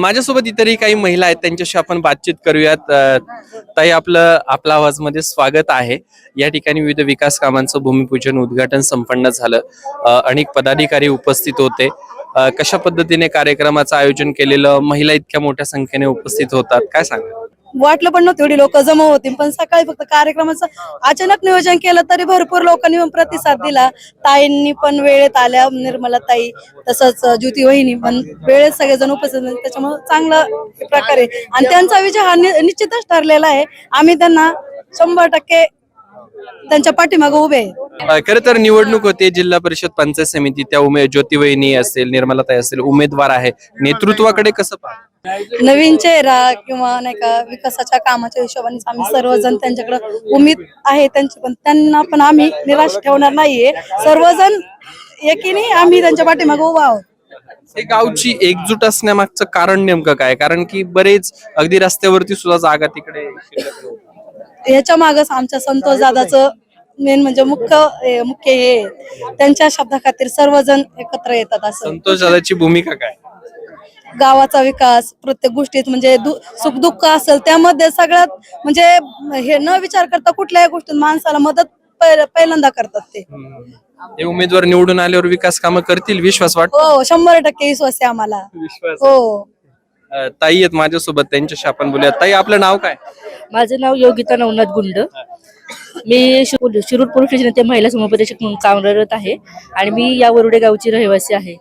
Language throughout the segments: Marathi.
माझ्यासोबत इतरही काही महिला आहेत त्यांच्याशी आपण बातचीत करूयात. ताई आपलं आपल्या आवाजमध्ये स्वागत आहे. या ठिकाणी विविध विकास कामांचं भूमिपूजन उद्घाटन संपन्न झालं. अनेक पदाधिकारी उपस्थित होते. कशा पद्धतीने कार्यक्रमाचं आयोजन केलेलं? महिला इतक्या मोठ्या संख्येने उपस्थित होतात. काय सांगा वाटलं पण नव्हतं एवढी लोक जमा होती. पण सकाळी फक्त कार्यक्रमाचं अचानक नियोजन केलं तरी भरपूर लोकांनी पण प्रतिसाद दिला. ताईंनी पण वेळेत आल्या निर्मला ताई तसंच ज्योती वहिनी पण वेळेत सगळेजण उपस्थित त्याच्यामुळे चांगला प्रकारे आणि त्यांचा विजय हा निश्चितच ठरलेला आहे. आम्ही त्यांना शंभर टक्के त्यांच्या पाठीमागे उभे आहे. तर निवडणूक होते जिल्हा परिषद पंचायत समिती त्या उमे ज्योतिवहिनी असेल निर्मलाताई असेल उमेदवार आहे. नेतृत्वाकडे कसं पाहता? नवीन चेहरा किंवा नाही का विकासाच्या कामाच्या हिशोबाने आम्ही सर्वजण त्यांच्याकडे उमेद आहे त्यांची पण त्यांना पण आम्ही निराश ठेवणार नाहीये सर्वजण एकीने आम्ही त्यांच्या पाठीमागे उभा आहोत हे गावची एकजूट असण्यामागचं कारण नेमकं काय कारण की बरेच अगदी रस्त्यावरती सुद्धा जागा तिकडे. ह्याच्या मागच आमच्या संतोष दादाचं मेन म्हणजे मुख्य मुख्य हे. त्यांच्या शब्दा खातीर सर्वजण एकत्र येतात असं संतोष दादाची भूमिका काय गावाचा विकास प्रत्येक गोष्टीत म्हणजे दु- सुख दुःख असेल त्यामध्ये सगळ्यात म्हणजे हे न विचार करता कुठल्याही गोष्टीत माणसाला मदत पहिल- पहिल्यांदा करतात ते. हे उमेदवार निवडून आल्यावर विकास कामं करतील विश्वास वाटतो? हो शंभर टक्के विश्वास आहे आम्हाला. विश्वास. हो. अ, ताई आहेत माझ्यासोबत त्यांच्याशी आपण बोलूया. ताई आपलं नाव काय? माझं नाव योगिता नवनाथ गुंड. मी शिरू- शिरूर पोलीस स्टेशन येथे महिला समुपदेशक म्हणून कार्यरत आहे. आणि मी या वरुडे गावची रहिवासी आहे.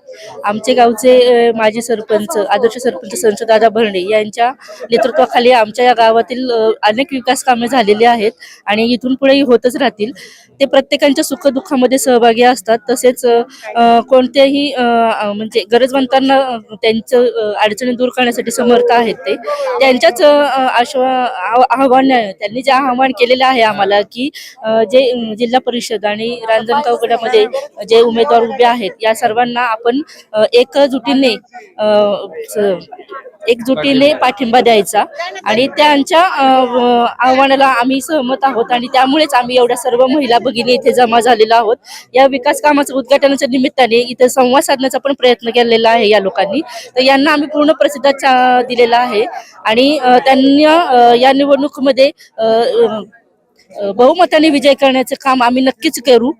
आमचे गावचे माजी सरपंच आदर्श सरपंच संशदादा भरणे यांच्या नेतृत्वाखाली आमच्या या गावातील अनेक विकास कामे झालेली आहेत आणि इथून पुढेही होतच राहतील. ते प्रत्येकांच्या सुखदुःखामध्ये सहभागी असतात. तसेच कोणत्याही म्हणजे गरजवंतांना त्यांचं अडचणी दूर करण्यासाठी समर्थ आहेत ते. त्यांच्याच आश्वा आव- आव्हान त्यांनी जे आव्हान केलेलं आहे आम्हाला की की जे जिल्हा परिषद आणि रांजणगाव गडामध्ये जे उमेदवार उभे आहेत या सर्वांना आपण एकजुटीने अ, एकजुटीने पाठिंबा द्यायचा. आणि त्यांच्या आव्हानाला आम्ही सहमत आहोत आणि त्यामुळेच आम्ही एवढ्या सर्व महिला भगिनी इथे जमा झालेलो आहोत. या विकास कामाच्या उद्घाटनाच्या निमित्ताने इथे संवाद साधण्याचा पण प्रयत्न केलेला आहे या लोकांनी. तर यांना आम्ही पूर्ण प्रतिसाद दिलेला आहे. आणि त्यांना या निवडणुकीमध्ये अ, बहुमताने विजय करण्याचं काम आम्ही नक्कीच करू.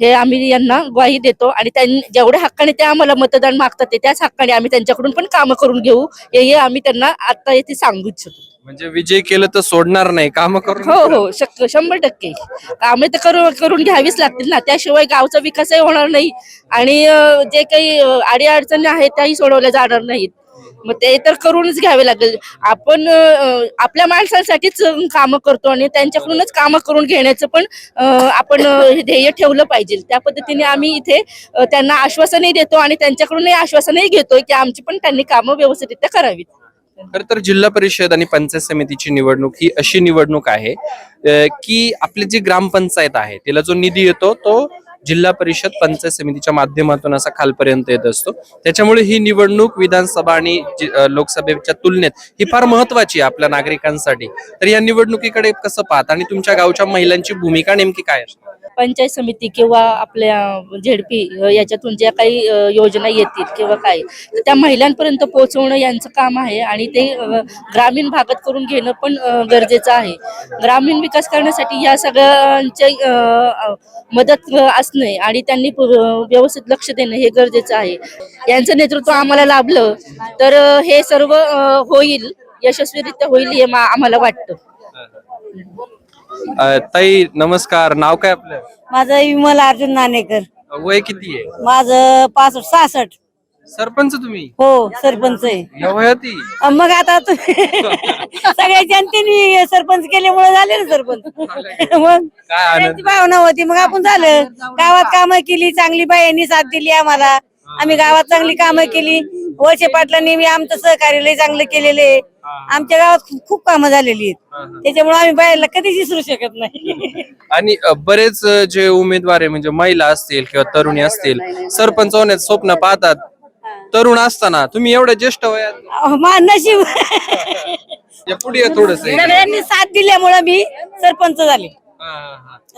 हे आम्ही यांना ग्वाही देतो आणि त्यांनी जेवढ्या हक्काने ते आम्हाला मतदान मागतात ते त्याच हक्काने आम्ही त्यांच्याकडून पण कामं करून घेऊ. हे आम्ही त्यांना आता येथे सांगू इच्छितो. म्हणजे विजय केलं तर सोडणार नाही काम करून हो हो शक शंभर टक्के. कामे तर करू करून घ्यावीच लागतील ना. त्याशिवाय गावचा विकासही होणार नाही. आणि जे काही अडीअडचणी आहेत त्याही सोडवल्या जाणार नाहीत. मग ते तर करूनच घ्यावे लागेल. आपण आपल्या माणसांसाठीच कामं करतो आणि त्यांच्याकडूनच कामं करून घेण्याचं पण आपण ध्येय ठेवलं पाहिजे. त्या पद्धतीने आम्ही इथे त्यांना आश्वासनही देतो आणि त्यांच्याकडूनही आश्वासनही घेतोय की आमची पण त्यांनी कामं व्यवस्थितरित्या करावीत. खर तर जिल्हा परिषद आणि पंचायत समितीची निवडणूक ही अशी निवडणूक आहे की आपली जी ग्रामपंचायत आहे तिला जो निधी येतो तो जिल्हा परिषद पंचायत समितीच्या माध्यमातून असा खालपर्यंत येत असतो. त्याच्यामुळे ही निवडणूक विधानसभा आणि लोकसभेच्या तुलनेत ही फार महत्वाची आहे आपल्या नागरिकांसाठी. तर या निवडणुकीकडे कसं पाहता? आणि तुमच्या गावच्या महिलांची भूमिका नेमकी काय असते? पंचायत समिती किंवा आपल्या झेडपी याच्यातून ज्या काही योजना येतील किंवा काय तर त्या महिलांपर्यंत पोहोचवणं यांचं काम आहे आणि ते ग्रामीण भागात करून घेणं पण गरजेचं आहे. ग्रामीण विकास करण्यासाठी या सगळ्यांच्या अ, मदत असणे आणि त्यांनी व्यवस्थित लक्ष देणं हे गरजेचं आहे. यांचं नेतृत्व आम्हाला लाभलं तर हे सर्व होईल यशस्वीरित्या होईल हे आम्हाला वाटतं. अ, ताई नमस्कार. नाव काय आपलं? माझं विमल अर्जुन नाणेकर. वय किती आहे? माझं पासष्ट सहासष्ट. सरपंच तुम्ही? हो सरपंच आहे. या वयाती अं, मग आता तू- सगळ्या जनतेने सरपंच केल्यामुळे झाले ना सरपंच. मग काय आनंद? त्यांची भावना होती. मग आपण झालं. गावात कामं केली चांगली बायांनी साथ दिली आम्हाला. आम्ही गावात चांगली कामं केली. वळसे पाटलांनी मी आमचं सहकार्य लय चांगलं केलेलं आहे. आमच्या गावात खूप- खूप कामं झालेली आहेत. त्याच्यामुळे आम्ही बायाला कधीच विसरू शकत नाही. आणि बरेच जे उमेदवार आहे म्हणजे महिला असतील किंवा तरुणी असतील सरपंच होण्याचं स्वप्न पाहतात. तरुण असताना तुम्ही एवढ्या ज्येष्ठ वयात नशीब. या पुढे थोडस साथ दिल्यामुळे मी सरपंच झाले.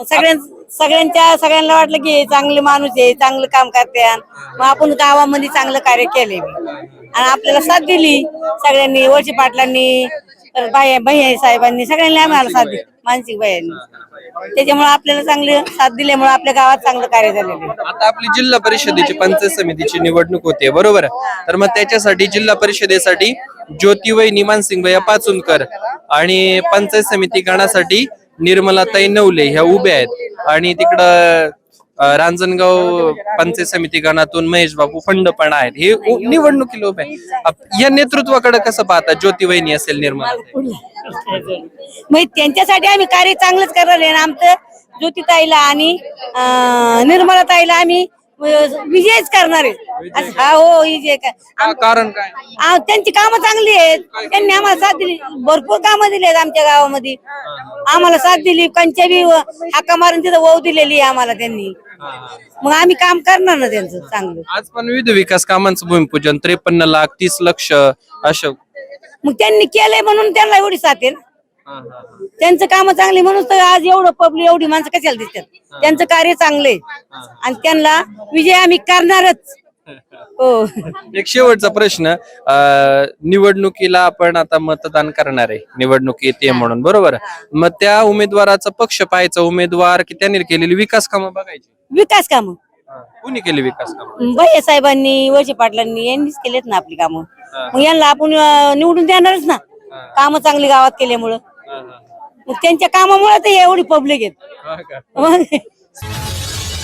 सगळ्यां सगळ्यांच्या सगळ्यांना वाटलं की हे चांगले माणूस आहे चांगलं काम करते मग आपण गावामध्ये चांगलं कार्य केले. आणि आपल्याला साथ दिली. सगळ्यांनी वळसे पाटलांनी परत बाई भैया साहेबांनी सगळ्यांनी आम्हाला साथ दिली मानसिक बायांनी त्याच्यामुळे आपल्याला चांगले साथ दिल्यामुळे आपल्या गावात चांगलं कार्य झालेलं आता आपली जिल्हा परिषदेची पंचायत समितीची निवडणूक होते बरोबर? तर मग त्याच्यासाठी जिल्हा परिषदेसाठी ज्योती वहिनी मानसिंगभैया पाचुनकर आणि पंचायत समिती गणासाठी निर्मलाताई नवले ह्या उभ्या आहेत. आणि तिकडं अं, रांजणगाव पंचायत समिती गणातून महेश बाबू फंड पण आहेत. हे उ- निवडणुकीला उभे आहेत. आप- या नेतृत्वाकडे कसं पाहता? ज्योती वहिनी असेल निर्मला मग त्यांच्यासाठी आम्ही कार्य चांगलंच करणार आहे. आणि आमचं ज्योतिताईला आणि निर्मला ताईला आम्ही विजयच करणार आहे. हा हो विजय का- कारण काय? आ, त्यांची कामं चांगली आहेत. त्यांनी आम्हाला साथ दिली. भरपूर कामं दिली आहेत आमच्या गावामध्ये. आम्हाला साथ दिली. कंच्या बी हाका मारून तिथं वहू दिलेली आहे आम्हाला त्यांनी. मग आम्ही काम करणार ना त्यांचं चांगलं. आज पण विविध विकास कामांचं भूमिपूजन त्रेपन्न लाख तीस लक्ष असं. मग त्यांनी केलंय म्हणून त्यांना एवढी साथ आहे ना? त्यांचं काम चांगली म्हणून तर आज एवढं पब्लिक एवढी माणसं कशाला दिसतात? त्यांचं कार्य चांगले. आणि त्यांना विजय आम्ही करणारच. हो. एक शेवटचा प्रश्न अं, निवडणुकीला आपण आता मतदान करणार आहे. निवडणूक येते म्हणून बरोबर? मग त्या उमेदवाराचा पक्ष पाहायचा. उमेदवार की त्यांनी केलेली विकास कामं बघायची. विकास काम. कुणी केली विकास कामं? भैया साहेबांनी वळसे पाटलांनी यांनीच केलेत ना आपली कामं. मग यांना आपण अं, निवडून देणारच ना. कामं चांगली गावात केल्यामुळं. मग त्यांच्या कामामुळे तर एवढी पब्लिक? मग